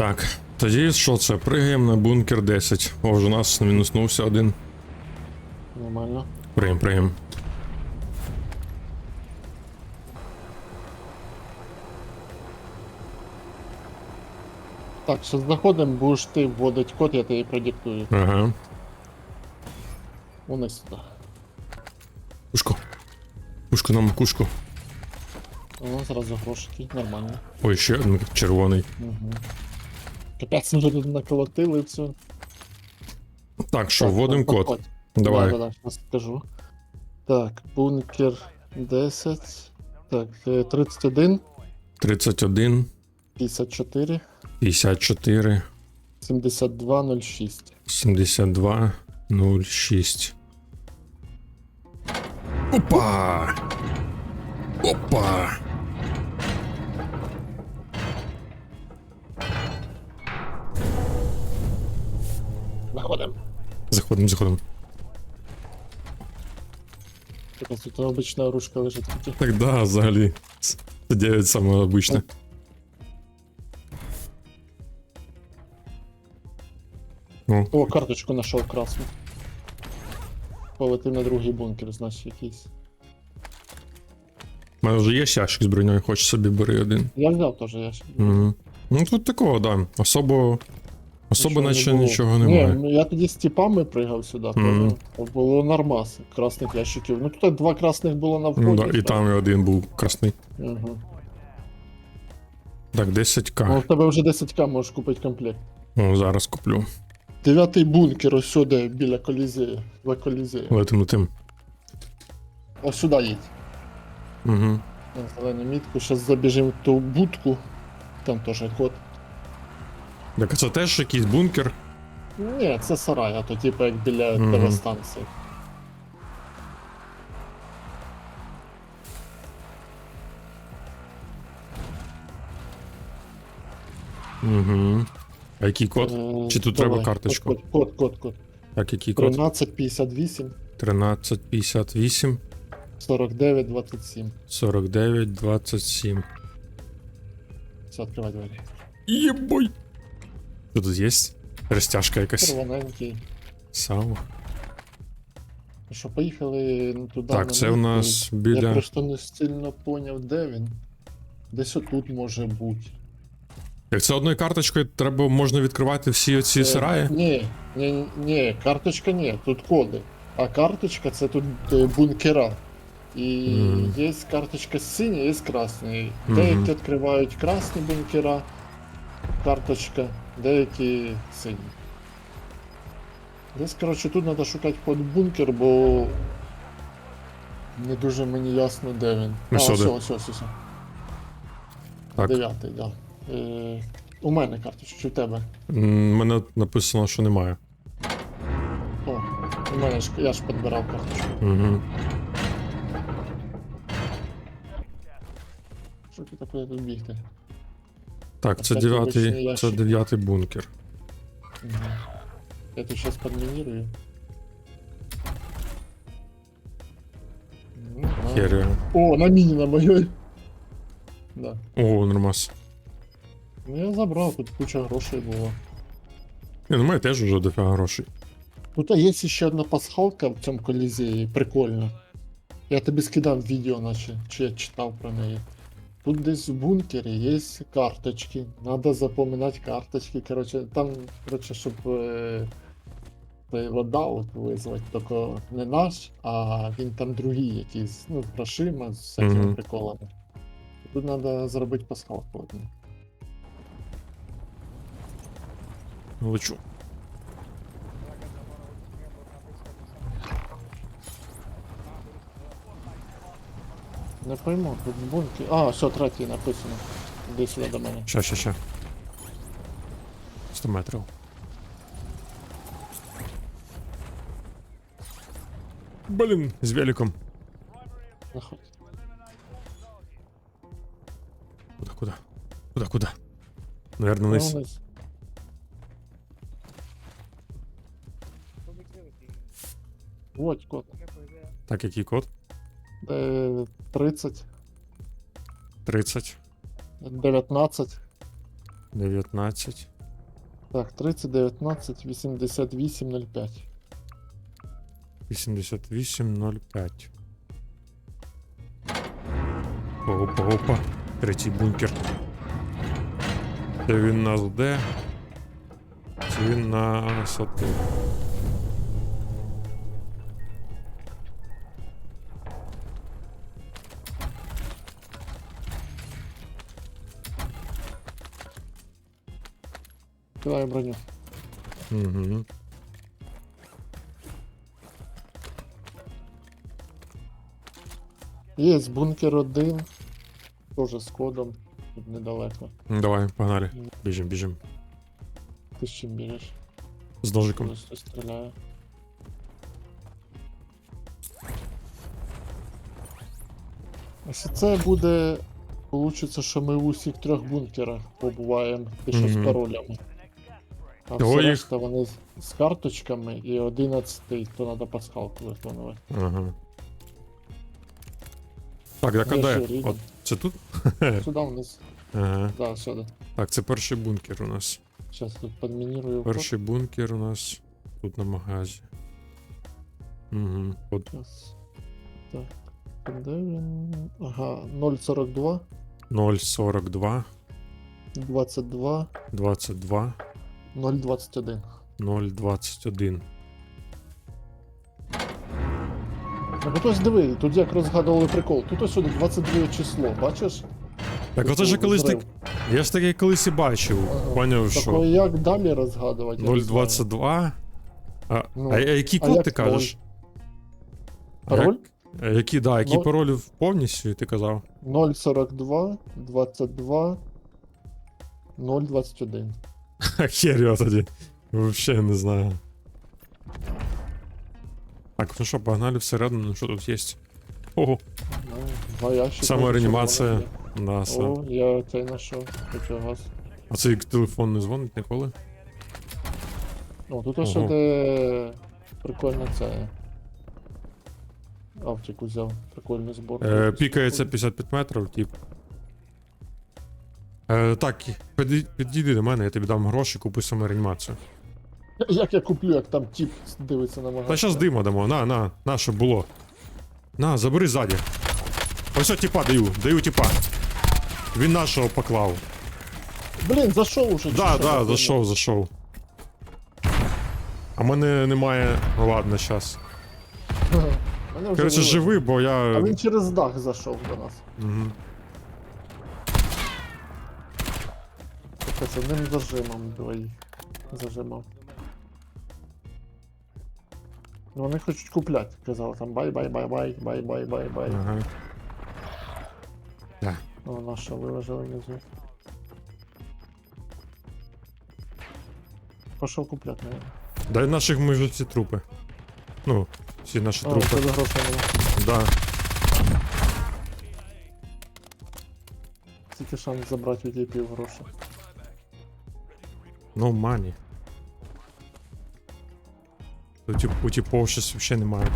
Так, тоді що це? Пригаємо на бункер 10. О, вже у нас мінуснувся один. Нормально. Пригаємо, пригаємо. Так, зараз заходимо, будеш ти вводити код, я тобі продиктую. Ага. Вони сюди. Кушку. Кушку на макушку. Воно зразу грошики, нормально. Ой, ще один червоний. Угу. Капець вже тут наколотили все. Так, що, вводимо так, код. заходь. Давай. Да, да, да, скажу. Так, бункер 10. Так, е, 31, 31, 54, 54, 72, 06. 72, 06. Опа! Опа! Заходимо. Заходимо, заходимо. Якась тут обична оружка лежить. Так да, взагалі. Це 9 саме обичне. О, О, карточку знайшов красну. Полетив на другий бункер, значить якийсь. в мене вже є ящик з броньою, хочеш собі бери один. Я взяв теж ящик. Угу. Ну тут такого, да. Особо. Особо Нічого не наче було. нічого Ні, немає. ну я тоді з типами пригав сюди, Мгм. то було нормас красних ящиків. Ну тут два красних було на вході. Ну, да, і там і один був красний. Угу. Так, Ну, 10к. Ну, в тебе вже 10к можеш купити комплект. О, зараз куплю. Дев'ятий бункер ось сюди, біля колізею. За колізею. Летимо тим. Ось сюди їдь. Угу. На зелену мітку. Зараз забіжимо в ту будку. Там теж код. Так, а це теж якийсь бункер. Ні, це сарай, а то типу як біля Мгм. телестанції. Угу. А який код? Е, Чи тут давай, треба карточку? Код, код, код, код. Так, який код? 1358 1358 49 27. 49 27. Все, відкривай двері. Єбой! Що тут є? Розтяжка якась. Червоненький. Сало. Ну Що, поїхали ну, туди. Так, на це у нас Я біля. просто не сильно поняв, де він. Десь отут може бути. Як це одною карточкою треба можна відкривати всі оці Е, сараї? Ні, ні, ні, карточка ні, тут коди. А карточка це тут е, бункера. І Мгм. є карточка синя, є красний. Мгм. Деякі відкривають красні бункера, карточка, деякі сині. Десь, коротше, тут треба шукати под бункер, бо не дуже мені ясно, де він. А, все, все, все, все. Так. Дев'ятий, так. Да. Е, у мене карточка, чи в тебе? М, Мене написано, що немає. О, у мене ж я ж підбирав карточку. Угу. Що ти таке тут бігти? Так, це дев'ятий. Це дев'ятий бункер. Угу. Я тут сейчас подминирую. Ну, О, на міні на моїй. Да. О, нормас. Ну я забрав, тут куча грошей було. Ні, ну мене теж вже дофіга грошей. Тут а є ще одна пасхалка в цьому колізеї, прикольно. Я тобі скидав відео, наче, чи я читав про неї. Тут десь в бункері є карточки. Надо запоминати карточки. Короче, там, короче, щоб е, цей лодаут визвати, тільки не наш, а він там другий якийсь, ну, грошима, з всякими Мгм. приколами. Тут треба зробити пасхалку одну. Лечу. Не пойму, тут бункер. А, все, третій написано. Іди сюди до мене. Ща, ща, ща. 100 метрів. Блін, з великом. Заходь. Куда, куда? Куда, куда? Наверно, Ну, вниз. вниз. Вот код. Так, який код? Е, 30, 30, 19, 19, Так, 30, 19, 88, 05. 88.05. Опа, опа. Третій бункер. Це він нас де? Це він на сату. Кидаю броню. Угу. Є бункер один. Тоже з кодом. Тут недалеко. Давай, погнали. Біжим, біжим. Ти з чим біжиш? З ножиком. Хтось хтось стріляє. Якщо це буде. Получиться, що ми в усіх трьох бункерах побуваємо, ти що з Мгм. паролями. А Того все їх- решта вони з, з карточками і 11 то треба пасхалку виконувати. Ага. Так, так а Я де? ще. От це тут? Сюди вниз. Ага. Да, сюди. Так, це перший бункер у нас. Зараз тут підмінірую. вход. Перший бункер у нас тут на магазі. Угу. От Щас. Так. Де він? Ага, 0,42, 042, 22, 22, 0,21. 021. Так ось диви, тут як розгадували прикол. Тут ось 22 число, бачиш? Так оце ж колись так. Я ж таке колись і бачив. Ага. Поняв, Так що як далі розгадувати? я не знаю. 022. А, Ну, а, а який а код як ти кажеш? Пароль? А Які, да, який Ну- пароль повністю ти казав? 0,42, 22, 0,21. Хер його тоді. Вообще не знаю. Так, ну що, погнали всередину, ну що тут є? Ого, Ну, Два ящика. самореанімація. Да, сам. О, я цей знайшов. Противогаз. А цей телефон не дзвонить ніколи? О, тут ось Ого. де прикольно це. Автик взяв. Прикольний збор. Е, пікається 55 метрів, тип. Е, так, підійди до мене, я тобі дам гроші, купи самореанімацію. Як я куплю, як там тіп дивиться на магазин? Та щас дима дамо, на, на, на, щоб було. На, забери ззаді. Ось от типа даю, даю типа. Він нашого поклав. Блін, зайшов уже. Да, да, зайшов, зайшов. А мене немає. Ну ладно, щас. Мене вже Коротше, вивели. живи, бо А він через дах зайшов до нас. Угу. Хоч одним зажимом двоїх зажимав. Ну вони хочуть купляти, казали там бай-бай-бай-бай, бай-бай-бай-бай. Ага. Да. Ну, О, наша виложила внизу. Пошел купляти, наверное. Дай наших ми вже ці трупи. Ну, всі наші О, трупи. це. Да. Тільки шанс забрати у діпів гроші. No money. У тип, у типов щось взагалі немає.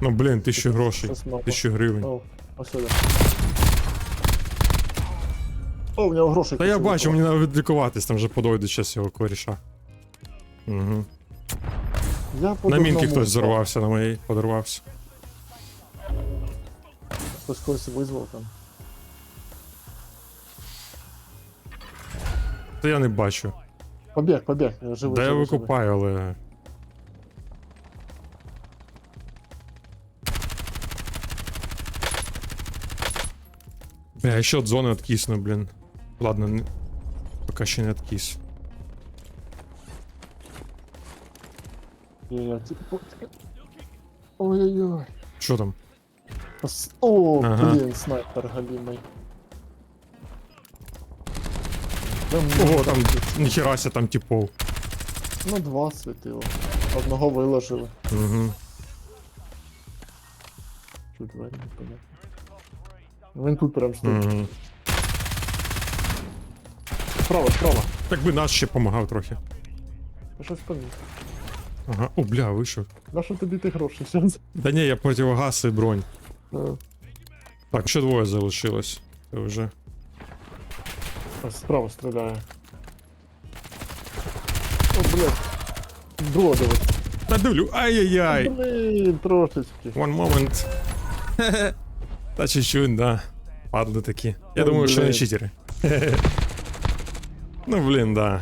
Ну блін, тисячу грошей. Щас мало. Тисячу гривень. О. У нього грошей. Та я бачу, мені треба відлікуватись, там вже подойде щас його коріша. Угу. Я На мінки хтось впав. зорвався, на моїй подорвався. Хтось когось визвав там. Та я не бачу. Побіг, побіг, я живий. Де я живий, живий. викупаю, але. Бля, ще от зони откисну, блін. Ладно, не... поки ще не откис. Я, я, типу, Ой-ой-ой. Що там? Ос- О, Ага. блін, снайпер галімий. Ого, там ніхерася там типов. Ну, два світило. Одного виложили. Угу. Чуть двері не понятно. Він тут прям стоїть. Угу. Справа, справа. Так би наш ще помагав трохи. Я щось помітив. Ага, о, бля, вийшов. На що тобі ти гроші зараз? Да ні, я противогаз і бронь. А, Так, ще двоє залишилось. Це вже. а, Справа стріляє. блядь. Було дивись. Та дивлю, ай-яй-яй. Блін, трошечки. One moment. Та чуть-чуть, да. Падли такі. Я Ой, думаю, що не блядь. читери. ну, блін, да.